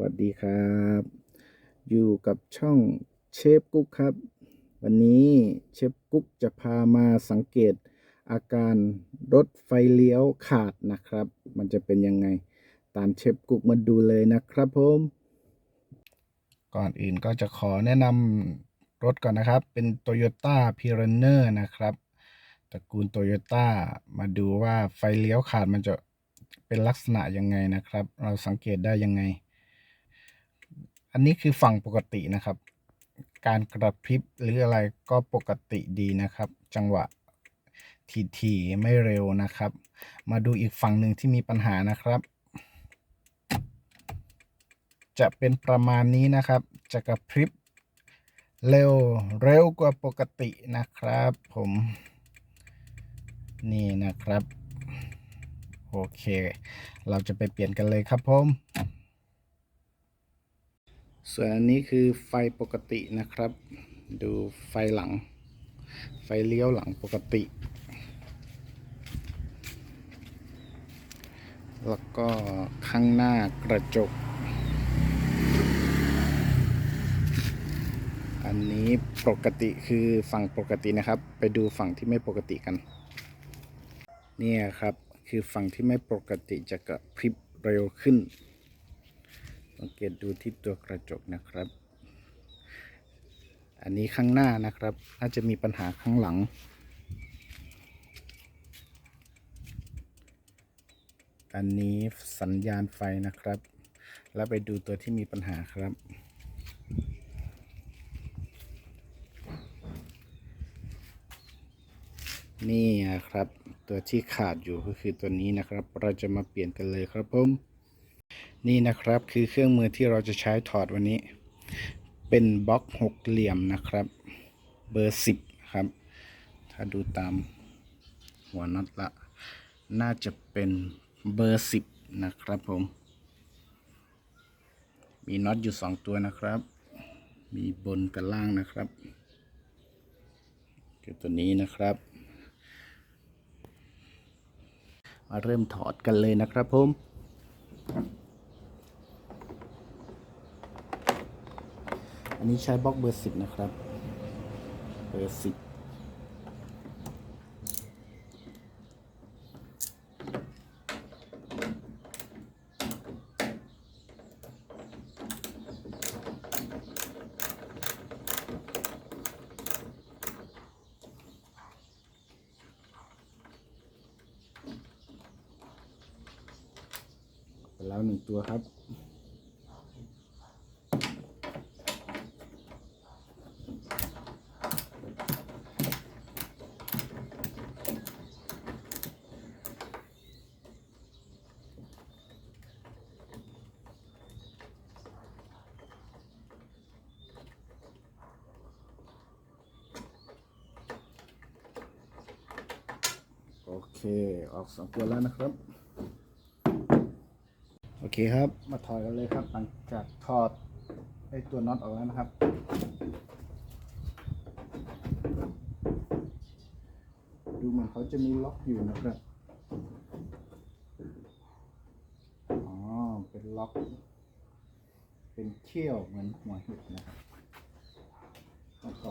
วัสดีครับ อยู่กับช่องเชฟกุ๊กครับ วันนี้เชฟกุ๊กจะพามาสังเกตอาการรถไฟเลี้ยวขาดนะครับ มันจะเป็นยังไงตามเชฟกุ๊กมาดูเลยนะครับผมก่อนอื่นก็จะขอแนะนำรถก่อนนะครับ เป็น Toyota p i r a n n e r นะครับตระกูล Toyota มาดูว่าไฟเลี้ยวขาดมันจะเป็นลักษณะยังไงนะครับ เราสังเกตได้ยังไง อันนี้คือฝั่งปกตินะครับ การกระพริบหรืออะไรก็ปกติดีนะครับ จังหวะทีๆไม่เร็วนะครับ มาดูอีกฝั่งหนึ่งที่มีปัญหานะครับ จะเป็นประมาณนี้นะครับ จะกระพริบเร็วเร็วกว่าปกตินะครับผมนี่นะครับ โอเค เราจะไปเปลี่ยนกันเลยครับผม ส่วนอันนี้คือไฟปกตินะครับ ดูไฟหลัง ไฟเลี้ยวหลังปกติ แล้วก็ข้างหน้ากระจก อันนี้ปกติคือฝั่งปกตินะครับ ไปดูฝั่งที่ไม่ปกติกัน เนี่ยครับคือฝั่งที่ไม่ปกติจะกระพริบเร็วขึ้น สังเกตดูที่ตัวกระจกนะครับ อันนี้ข้างหน้านะครับน่าจะมีปัญหาข้างหลัง อันนี้สัญญาณไฟนะครับ แล้วไปดูตัวที่มีปัญหาครับนี่นะครับ ตัวที่ขาดอยู่ก็คือตัวนี้นะครับ เราจะมาเปลี่ยนกันเลยครับผม นี่นะครับคือเครื่องมือที่เราจะใช้ถอดวันนี้ เป็นบล็อกหกเหลี่ยมนะครับ เบอร์สิบครับ ถ้าดูตามหัวน็อตละ น่าจะเป็นเบอร์สิบนะครับผม มีน็อตอยู่สองตัวนะครับ มีบนกับล่างนะครับคือตัวนี้นะครับ มาเริ่มถอดกันเลยนะครับผม อันนี้ใช้บล็อกเบอร์สิบนะครับ เบอร์สิบแล้วหนึ่งตัวครับ โอเคออกสองตัวแล้วนะครับ โอเคครับ มาถอดกันเลยครับ หลังจากถอดไอ้ตัวน็อตออกแล้วนะครับ ดูเหมือนเขาจะมีล็อกอยู่นะครับอ๋อเป็นล็อก เป็นเขี้ยวเหมือนหัวเห็ดนะครับแล้วก็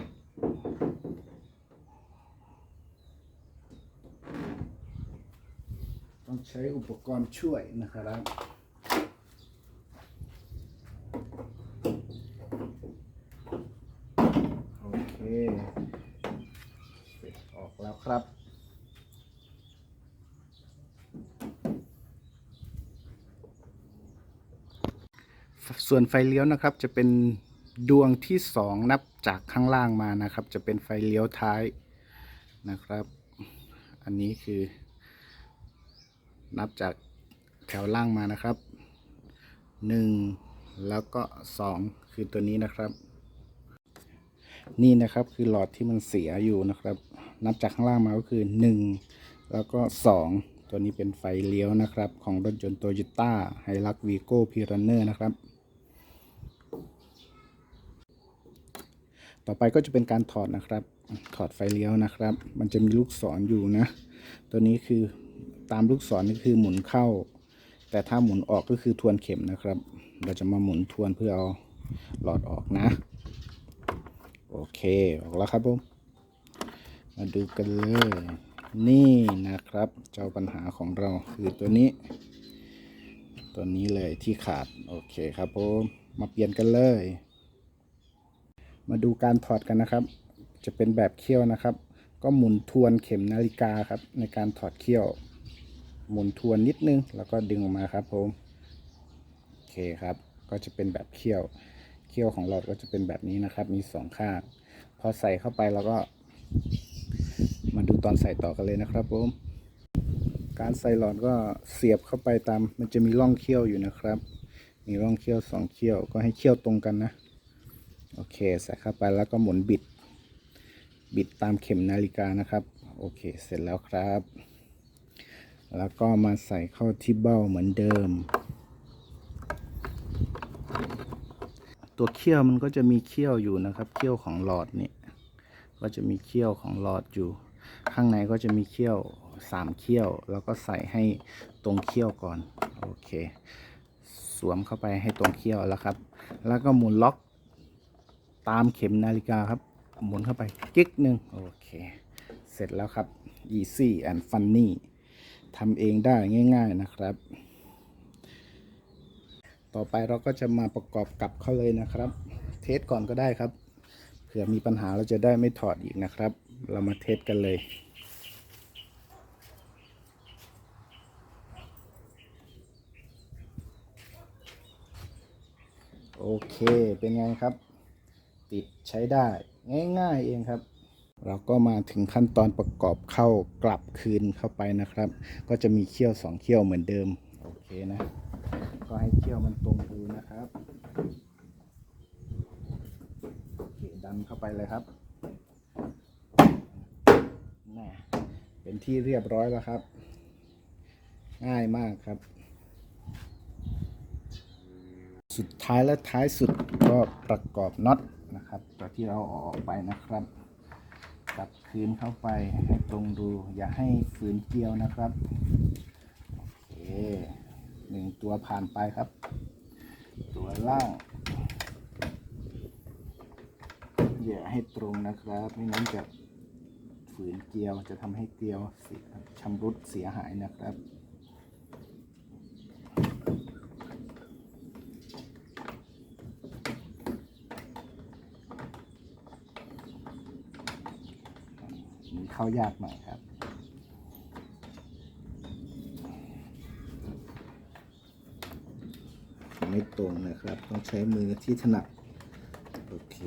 ต้องใช้อุปกรณ์ช่วยนะครับโอเคเสร็จออกแล้วครับส่วนไฟเลี้ยวนะครับจะเป็นดวงที่สองนับจากข้างล่างมานะครับ จะเป็นไฟเลี้ยวท้ายนะครับ อันนี้คือ นับจากแถวล่างมานะครับหนึ่งแล้วก็สองคือตัวนี้นะครับ นี่นะครับคือหลอดที่มันเสียอยู่นะครับ นับจากข้างล่างมาก็คือ 1 แล้วก็ 2 ตัวนี้เป็นไฟเลี้ยวนะครับ ของรถยนต์โตโยต้าไฮรักวีโก้พีรันเนอร์นะครับต่อไปก็จะเป็นการถอดนะครับ ถอดไฟเลี้ยวนะครับ มันจะมีลูกศรออยู่นะ ตัวนี้คือ ตามลูกศรนี่คือหมุนเข้า แต่ถ้าหมุนออกก็คือทวนเข็มนะครับ เราจะมาหมุนทวนเพื่อเอาหลอดออกนะ โอเคออกแล้วครับผมมาดูกันเลย นี่นะครับ เจ้าปัญหาของเราคือตัวนี้ ตัวนี้เลยที่ขาด โอเคครับผมมาเปลี่ยนกันเลย มาดูการถอดกันนะครับ จะเป็นแบบเขี้ยวนะครับ ก็หมุนทวนเข็มนาฬิกาครับ ในการถอดเขี้ยว หมุนทวนนิดนึง แล้วก็ดึงออกมาครับผมโอเคครับ ก็จะเป็นแบบเขี้ยวเขี้ยวของหลอดก็จะเป็นแบบนี้นะครับ มีสองข้างพอใส่เข้าไปแล้วก็ มาดูตอนใส่ต่อกันเลยนะครับผมการใส่หลอดก็เสียบเข้าไปตาม มันจะมีร่องเขี้ยวอยู่นะครับ มีร่องเขี้ยวสองเขี้ยวก็ให้เขี้ยวตรงกันนะโอเคใส่เข้าไปแล้วก็หมุนบิด บิดตามเข็มนาฬิกานะครับ โอเคเสร็จแล้วครับ แล้วก็มาใส่เข้าที่เบ้าเหมือนเดิม ตัวเขี้ยวมันก็จะมีเขี้ยวอยู่นะครับ เขี้ยวของหลอดเนี่ยก็จะมีเขี้ยวของหลอดอยู่ ข้างในก็จะมีเขี้ยวสามเขี้ยว แล้วก็ใส่ให้ตรงเขี้ยวก่อน โอเค สวมเข้าไปให้ตรงเขี้ยวแล้วครับ แล้วก็หมุนล็อกตามเข็มนาฬิกาครับ หมุนเข้าไปกิ๊กหนึ่งโอเค เสร็จแล้วครับ easy and funny ทำเองได้ง่าย ๆนะครับ ต่อไปเราก็จะมาประกอบกับเข้าเลยนะครับ เทสก่อนก็ได้ครับ เผื่อมีปัญหาเราจะได้ไม่ถอดอีกนะครับ เรามาเทสกันเลยโอเค เป็นไงครับ ติดใช้ได้ ง่าย ๆ เองครับ เราก็มาถึงขั้นตอนประกอบเข้ากลับคืนเข้าไปนะครับ ก็จะมีเขี้ยวสองเขี้ยวเหมือนเดิม โอเคนะ ก็ให้เขี้ยวมันตรงรูนะครับโอเคดันเข้าไปเลยครับน่เป็นที่เรียบร้อยแล้วครับ ง่ายมากครับ สุดท้ายและท้ายสุดก็ประกอบน็อตนะครับตัวที่เราเอาออกไปนะครับ กลับคืนเข้าไปให้ตรงดู อย่าให้ฝืนเกลียวนะครับโอเคหนึ่งตัวผ่านไปครับ ตัวล่างอย่าให้ตรงนะครับไม่งั้นจะฝืนเกลียวจะทำให้เกลียวชำรุดเสียหายนะครับ นี่ เข้ายากหน่อยครับ ไม่ตรงนะครับ ต้องใช้มือที่ถนัดโอเค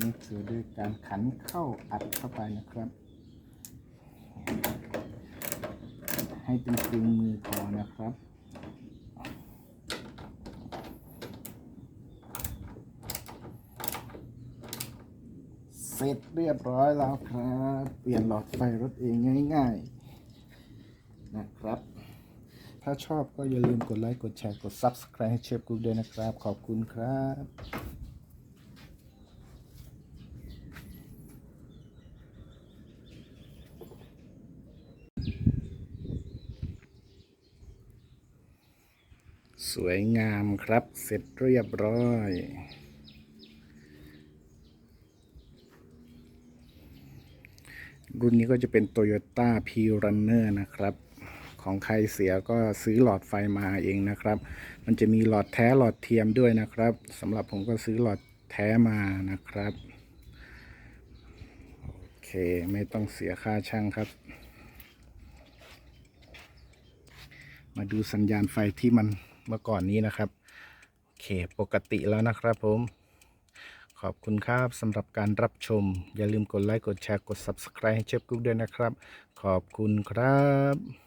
นี่คือด้วยการขันเข้าอัดเข้าไปนะครับ ให้เป็นตึงมือพอนะครับ เส ร็จเรียบร้อยแล้วครับ เปลี่ยนหลอดไฟรถเองง่ายๆ นะครับ ถ้าชอบก็อย่าลืมกดไลค์ กดแชร์ กด Subscribe ให้เชฟกุ๊กด้วยนะครับ ขอบคุณครับสวยงามครับ เสร็จเรียบร้อย รุ่นนี้ก็จะเป็น Toyota P Runner นะครับ ของใครเสียก็ซื้อหลอดไฟมาเองนะครับ มันจะมีหลอดแท้หลอดเทียมด้วยนะครับสำหรับผมก็ซื้อหลอดแท้มานะครับโอเคไม่ต้องเสียค่าช่างครับ มาดูสัญญาณไฟที่มันเมื่อก่อนนี้นะครับโอเคปกติแล้วนะครับผม ขอบคุณครับสำหรับการรับชม อย่าลืมกดไลค์ กดแชร์ กด Subscribe ให้เชฟกุ๊กด้วยนะครับ ขอบคุณครับ